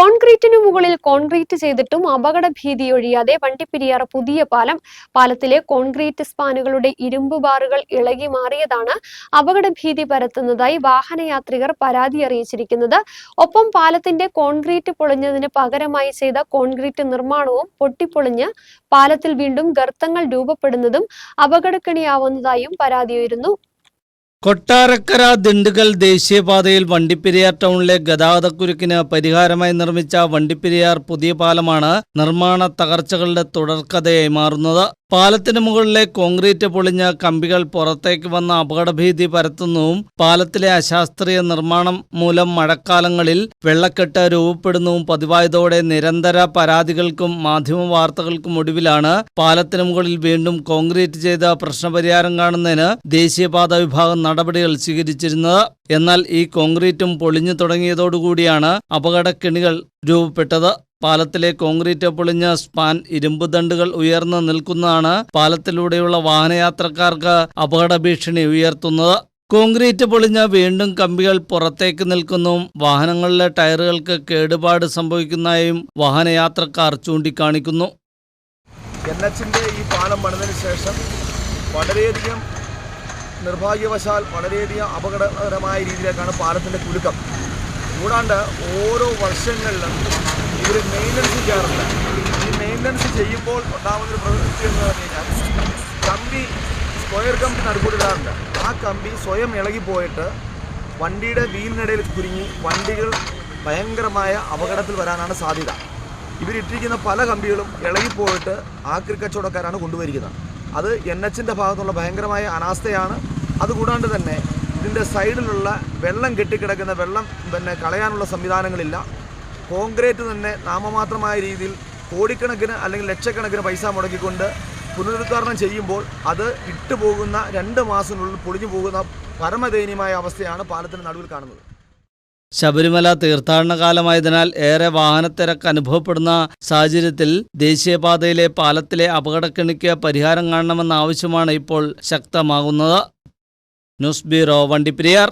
കോൺക്രീറ്റിനു മുകളിൽ കോൺക്രീറ്റ് ചെയ്തിട്ടും അപകട ഭീതി ഒഴിയാതെ വണ്ടിപ്പെരിയാർ പുതിയ പാലം പാലത്തിലെ കോൺക്രീറ്റ് സ്പാനുകളുടെ ഇരുമ്പ് ബാറുകൾ ഇളകി മാറിയതാണ് അപകട ഭീതി പരത്തുന്നതായി വാഹനയാത്രികർ പരാതി അറിയിച്ചിരിക്കുന്നത്. ഒപ്പം പാലത്തിന്റെ കോൺക്രീറ്റ് പൊളിഞ്ഞതിന് പകരമായി ചെയ്ത കോൺക്രീറ്റ് നിർമ്മാണവും പൊട്ടിപ്പൊളിഞ്ഞ് പാലത്തിൽ വീണ്ടും ഗർത്തങ്ങൾ രൂപപ്പെടുന്നതും അപകടക്കണിയാവുന്നതായും പരാതിയുയരുന്നു. കൊട്ടാരക്കര ദിണ്ടുകൽ ദേശീയപാതയിൽ വണ്ടിപ്പെരിയാർ ടൗണിലെ ഗതാഗതക്കുരുക്കിന് പരിഹാരമായി നിർമ്മിച്ച വണ്ടിപ്പെരിയാർ പുതിയ പാലമാണ് നിർമ്മാണ തകർച്ചകളുടെ തുടർക്കഥയായി മാറുന്നത്. പാലത്തിന് മുകളിലെ കോൺക്രീറ്റ് പൊളിഞ്ഞ കമ്പികൾ പുറത്തേക്ക് വന്ന അപകടഭീതി പരത്തുന്നതും പാലത്തിലെ അശാസ്ത്രീയ നിർമ്മാണം മൂലം മഴക്കാലങ്ങളിൽ വെള്ളക്കെട്ട് രൂപപ്പെടുന്നതും പതിവായതോടെ നിരന്തര പരാതികൾക്കും മാധ്യമ വാർത്തകൾക്കും ഒടുവിലാണ് പാലത്തിന് മുകളിൽ വീണ്ടും കോൺക്രീറ്റ് ചെയ്ത പ്രശ്നപരിഹാരം കാണുന്നതിന് ദേശീയപാത വിഭാഗം നടപടികൾ സ്വീകരിച്ചിരുന്നത്. എന്നാൽ ഈ കോൺക്രീറ്റും പൊളിഞ്ഞു തുടങ്ങിയതോടുകൂടിയാണ് അപകടക്കെണികൾ രൂപപ്പെട്ടത്. പാലത്തിലെ കോൺക്രീറ്റ് പൊളിഞ്ഞ സ്പാൻ ഇരുമ്പ് ദണ്ടുകൾ ഉയർന്നു നിൽക്കുന്നതാണ് പാലത്തിലൂടെയുള്ള വാഹനയാത്രക്കാർക്ക് അപകട ഭീഷണി ഉയർത്തുന്നത്. കോൺക്രീറ്റ് പൊളിഞ്ഞ വീണ്ടും കമ്പികൾ പുറത്തേക്ക് നിൽക്കുന്നു. വാഹനങ്ങളിലെ ടയറുകൾക്ക് കേടുപാട് സംഭവിക്കുന്നതായും വാഹനയാത്രക്കാർ ചൂണ്ടിക്കാണിക്കുന്നു. ഈ പാലം പണിതിന് ശേഷം വളരെയധികം നിർഭാഗ്യവശാൽ വളരെയധികം അപകടകരമായ രീതിയിലേക്കാണ് പാലത്തിന്റെ കുലുക്കം. കൂടാണ്ട് ഓരോ വർഷങ്ങളിലും ഇവർ മെയിന്റനൻസ് ചെയ്യാറുണ്ട്. ഈ മെയിന്റനൻസ് ചെയ്യുമ്പോൾ ഉണ്ടാകുന്നൊരു പ്രവൃത്തി എന്ന് പറഞ്ഞു കഴിഞ്ഞാൽ കമ്പി സ്ക്വയർ കമ്പി നടുക്കൂടിടാറുണ്ട് ആ കമ്പി സ്വയം ഇളകിപ്പോയിട്ട് വണ്ടിയുടെ വീലിനിടയിൽ കുരുങ്ങി വണ്ടികൾ ഭയങ്കരമായ അപകടത്തിൽ വരാനാണ് സാധ്യത. ഇവരിട്ടിരിക്കുന്ന പല കമ്പികളും ഇളകിപ്പോയിട്ട് ആക്രി കച്ചവടക്കാരാണ് കൊണ്ടുവരിക്കുന്നത്. അത് എൻ എച്ചിന്റെ ഭാഗത്തുള്ള ഭയങ്കരമായ അനാസ്ഥയാണ്. അതുകൂടാണ്ട് തന്നെ ഇതിന്റെ സൈഡിലുള്ള വെള്ളം കെട്ടിക്കിടക്കുന്ന വെള്ളം പിന്നെ കളയാനുള്ള സംവിധാനങ്ങളില്ല. കോൺക്രീറ്റ് തന്നെ നാമമാത്രമായ രീതിയിൽ കോടിക്കണക്കിന് അല്ലെങ്കിൽ ലക്ഷക്കണക്കിന് പൈസ മുടക്കിക്കൊണ്ട് പുനരുദ്ധാരണം ചെയ്യുമ്പോൾ അത് ഇട്ടുപോകുന്ന രണ്ട് മാസത്തിനുള്ളിൽ പൊളിഞ്ഞു പോകുന്ന പരമദയനീയമായ അവസ്ഥയാണ് പാലത്തിന് നടുവിൽ കാണുന്നത്. ശബരിമല തീർത്ഥാടന കാലമായതിനാൽ ഏറെ വാഹനത്തിരക്ക് അനുഭവപ്പെടുന്ന സാഹചര്യത്തിൽ ദേശീയപാതയിലെ പാലത്തിലെ അപകടക്കെണിക്ക് പരിഹാരം കാണണമെന്ന ആവശ്യമാണ് ഇപ്പോൾ ശക്തമാകുന്നത്. News bureau Vandiperiyar.